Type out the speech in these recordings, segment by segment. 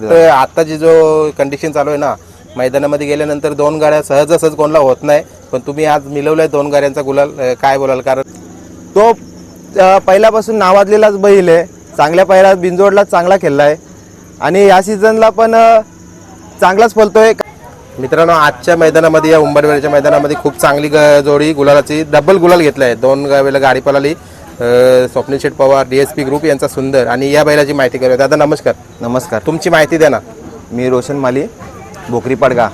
तर आताची जो कंडिशन चालू आहे ना मैदानामध्ये गेल्यानंतर दोन गाड्या सहजासहज कोणाला होत नाही पण तुम्ही आज मिळवलाय दोन गाड्यांचा गुलाल काय बोलाल? कारण तो पहिल्यापासून नावाजलेलाच बैल आहे. चांगल्या पहिल्या बिंजोडला चांगला खेळला आहे आणि या सीझनला पण चांगलाच पळतोय मित्रांनो आजच्या मैदानामध्ये या उंबरवेळच्या मैदानामध्ये खूप चांगली जोडी गुलालाची डबल गुलाल घेतलाय. दोन गा- वेळेला गाडी पळाली. स्वप्नील शेठ पवार डीएसपी ग्रुप यांचा सुंदर आणि या बैलाची माहिती करूया. दादा नमस्कार. नमस्कार. तुमची माहिती द्या ना. मी रोशन माली भोकरी पाडगा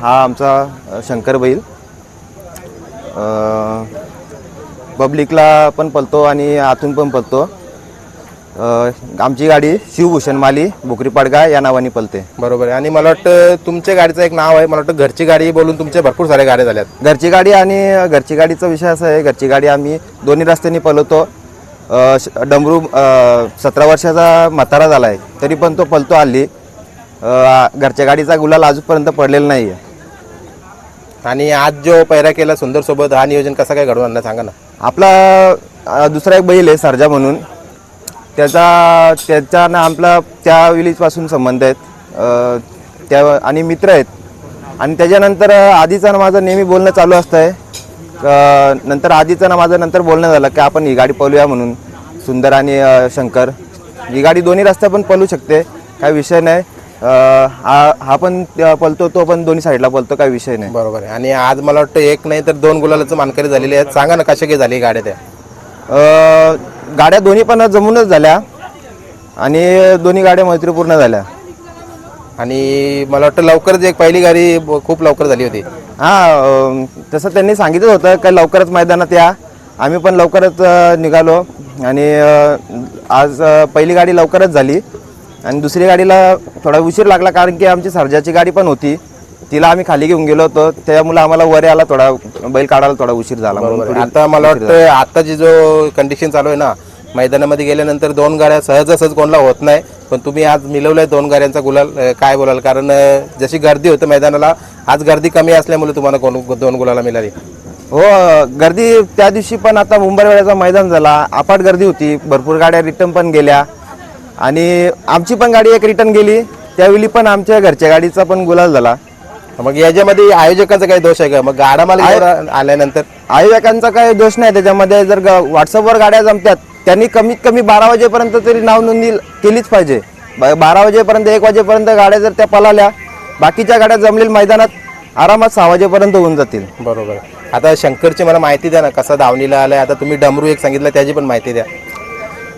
हा आमचा शंकर बैल. पब्लिकला पण पळतो आणि आतून पण पळतो. अ, आमची गाडी शिवभूषण माली भोकरी पाडगा या नावाने पळते बरोबर आहे. आणि मला वाटतं तुमच्या गाडीचं एक नाव आहे. मला वाटतं घरची गाडी बोलून तुमच्या भरपूर साऱ्या गाड्या झाल्यात घरची गाडी आणि घरची गाडीचा विषय असा आहे. घरची गाडी आम्ही दोन्ही रस्त्यांनी श- डमरू सतरा वर्षाचा म्हातारा झाला आहे तरी पण तो पळतो हल्ली. घरच्या गाडीचा गुलाल अजूनपर्यंत पडलेला नाही आहे आणि आज जो पैरा केला सुंदर सोबत हा नियोजन कसा काय घडवून आणलं? सांगा ना. आपला दुसरा एक बैल आहे सरजा म्हणून. त्याचा त्याच्यानं आपला त्या विलीजपासून संबंध आहेत. त्या आणि मित्र आहेत. आणि त्याच्यानंतर आधीचं ना माझं नेहमी बोलणं चालू असतं आहे नंतर आधीचं ना माझं नंतर बोलणं झालं की आपण ही गाडी पळूया म्हणून. सुंदर आणि शंकर. ही गाडी दोन्ही रस्त्या पण पळू शकते. काय विषय नाही. हा हा पण अ, पळतो तो पण दोन्ही साईडला पळतो. काय विषय नाही. बरोबर आहे. आणि आज मला वाटतं एक नाही तर दोन गुलालाचं मानकरी झालेले आहेत. सांगा ना कशा काय झाली गाड्या त्या? गाड्या दोन्ही पण जमूनच झाल्या. आणि दोन्ही गाड्या मैत्रीपूर्ण झाल्या. आणि मला वाटतं लवकरच एक पहिली गाडी ब- खूप लवकर झाली होती. हां तसं त्यांनी सांगितलं होतं का लवकरच मैदानात या. आम्ही पण लवकरच अ, निघालो. आणि अ, आज अ, पहिली गाडी लवकरच झाली. आणि दुसरी गाडीला थोडा उशीर लागला कारण की आमची सर्जाची गाडी पण होती. तिला आम्ही खाली घेऊन गेलो होतो. त्यामुळे आम्हाला वर यायला थोडा बैल काढायला थोडा उशीर झाला. म्हणून थोडी- आता मला वाटतं आताची जो कंडिशन चालू आहे ना मैदानामध्ये गेल्यानंतर दोन गाड्या सहजासहज कोणाला होत नाही पण तुम्ही आज मिळवलाय दोन गाड्यांचा गुलाल अं, काय बोलाल? कारण अं, जशी गर्दी होतं मैदानाला आज गर्दी कमी असल्यामुळे तुम्हाला कोण दोन गुलाला मिळाली. हो गर्दी त्या दिवशी पण आता मुंबई वेळेचा मैदान झाला. अपाट गर्दी होती. भरपूर गाड्या रिटर्न पण गेल्या. आणि आमची पण गाडी एक रिटर्न गेली. त्यावेळी पण आमच्या घरच्या गाडीचा पण गुलाल झाला. मग याच्यामध्ये आयोजकांचा काही दोष आहे का? मग गाडा मालक एवढा आल्यानंतर? आयोजकांचा काही दोष नाही. त्याच्यामध्ये जर ग- व्हॉट्सअपवर गाड्या जमतात त्यांनी कमीत कमी बारा वाजेपर्यंत तरी नाव नोंदणी केलीच पाहिजे. ब- बारा वाजेपर्यंत एक वाजेपर्यंत गाड्या जर त्या पळाल्या बाकीच्या गाड्या जमलेल्या मैदानात आरामात सहा वाजेपर्यंत होऊन जातील. बरोबर. आता शंकरची मला माहिती द्या ना कसा धावणीला आलाय. आता तुम्ही डमरू एक सांगितलं त्याची पण माहिती द्या.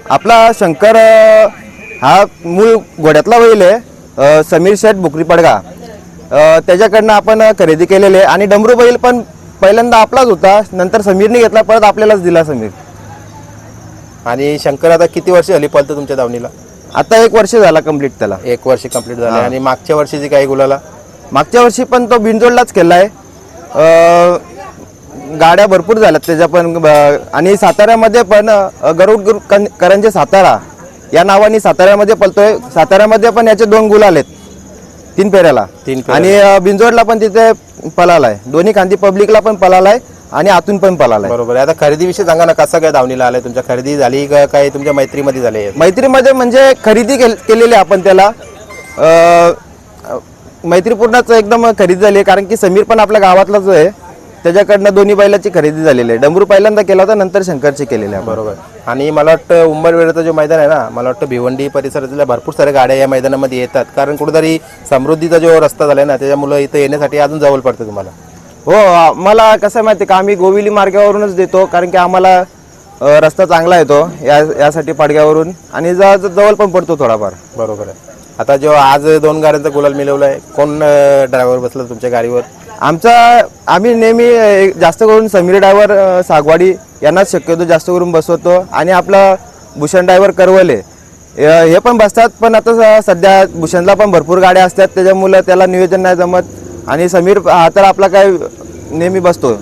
आपला शंकर अ, हा मूळ घोड्यातला बैल आहे. अ, समीर शेठ बुकरी पडगा त्याच्याकडनं आपण खरेदी केलेले आहे आणि डमरू बैल पण पहिल्यांदा आपलाच होता नंतर समीरने घेतला परत आपल्यालाच दिला समीर. आणि शंकर आता किती वर्ष झाली पळतं तुमच्या धावणीला? आता एक वर्ष झाला कंप्लीट त्याला. एक वर्ष कंप्लीट झाले. आणि मागच्या वर्षीची काही गुलाला? मागच्या वर्षी पण तो बिनजोडलाच केला आहे गाड्या भरपूर झाल्यात त्याच्या पण आणि साताऱ्यामध्ये पण गरुड करंजे सातारा या नावाने साताऱ्यामध्ये पळतोय. साताऱ्यामध्ये पण याचे दोन गुल आलेत तीन फेऱ्याला तीन आणि अ, बिंजोडला पण तिथे पळालाय दोन्ही खांदी पब्लिकला पण पळालाय आणि आतून पण पळालाय बरोबर आहे. आता खरेदीविषयी सांगा ना कसं काय धावणीला आलाय? तुमच्या खरेदी झाली का काय? तुमच्या मैत्रीमध्ये झाली? आहे? मैत्रीमध्ये म्हणजे खरेदी केल- केलेली आहे आपण त्याला. अ, अ, मैत्रीपूर्णच एकदम खरेदी झाली आहे कारण की समीर पण आपल्या गावातलाच आहे. त्याच्याकडनं दोन्ही बैलाची खरेदी झालेली आहे. डमरू पहिल्यांदा केला होता नंतर शंकरची केलेली आहे. बरोबर. आणि मला वाटतं उंबरवेळेचं जो मैदान आहे ना मला वाटतं भिवंडी परिसरातल्या भरपूर साऱ्या गाड्या या मैदानामध्ये येतात. कारण कुठेतरी समृद्धीचा जो रस्ता झालाय ना त्याच्यामुळे इथं येण्यासाठी अजून जवळ पडतं तुम्हाला. हो मला कसं आहे माहिती आहे का? आम्ही गोविली मार्गावरूनच देतो कारण की आम्हाला रस्ता चांगला येतो या यासाठी पाडग्यावरून. आणि जवळ पण पडतो थोडाफार. बरोबर आहे. आता जो आज दोन गाड्यांचा गुलाल मिळवलाय कोण ड्रायव्हर बसला तुमच्या गाडीवर? आमचा आम्ही नेहमी जास्त करून समीर ड्रायव्हर सागवाडी यांनाच शक्यतो जास्त करून बसवतो आणि आपला भूषण ड्रायव्हर करवले. हे पण बसतात पण आता स- सध्या भूषणला पण भरपूर गाड्या असतात त्याच्यामुळं त्याला नियोजन नाही जमत. आणि समीर हा तर आपला काय नेहमी बसतो.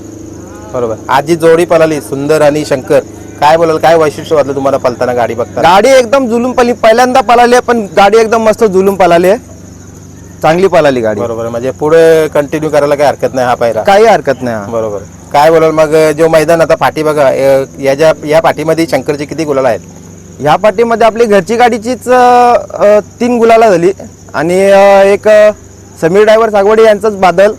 बरोबर. आज जोडी पळाली सुंदर आणि शंकर. काय बोलाल काय वैशिष्ट्य वाटलं तुम्हाला पळताना गाडी बघता गाडी एकदम जुलूम पली पहिल्यांदा पळाली आहे, पण गाडी एकदम मस्त जुलूम पळाली आहे. चांगली पळाली गाडी. बरोबर आहे. म्हणजे पुढे कंटिन्यू करायला काही हरकत नाही हा पायरा. काही हरकत नाही हा. बरोबर काय बोलाल मग जो मैदान आता पाठी बघा अ, याच्या या पाठीमध्ये शंकरचे किती गुलाल आहेत? ह्या पार्टीमध्ये आपली घरची गाडीचीच अ, अ, तीन गुलाला झाली. आणि अ, एक अ, समीर ड्रायव्हर सागवडे यांचाच बादल.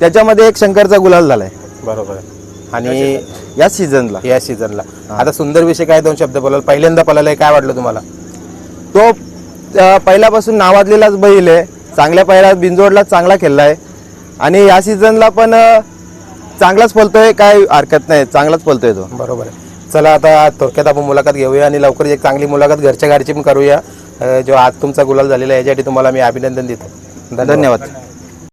त्याच्यामध्ये एक शंकरचा गुलाल झालाय. बरोबर आणि या सीझनला या सीझनला आता सुंदर विषय काय दोन शब्द बोलाल? पहिल्यांदा पळालाय काय वाटलं तुम्हाला? तो पहिल्यापासून नावाजलेलाच बैल आहे. चांगल्या पहिला बिंजोडला चांगला खेळला आहे आणि या सीझनला पण चांगलाच पळतोय काय हरकत नाही. चांगलाच पळतोय तो. बरोबर आहे. चला आता थोडक्यात आपण मुलाखत घेऊया आणि लवकरच एक चांगली मुलाखत घरच्या गाडीची पण करूया. जो आज तुमचा गुलाल झालेला आहे याच्यासाठी तुम्हाला मी अभिनंदन देतो. धन्यवाद.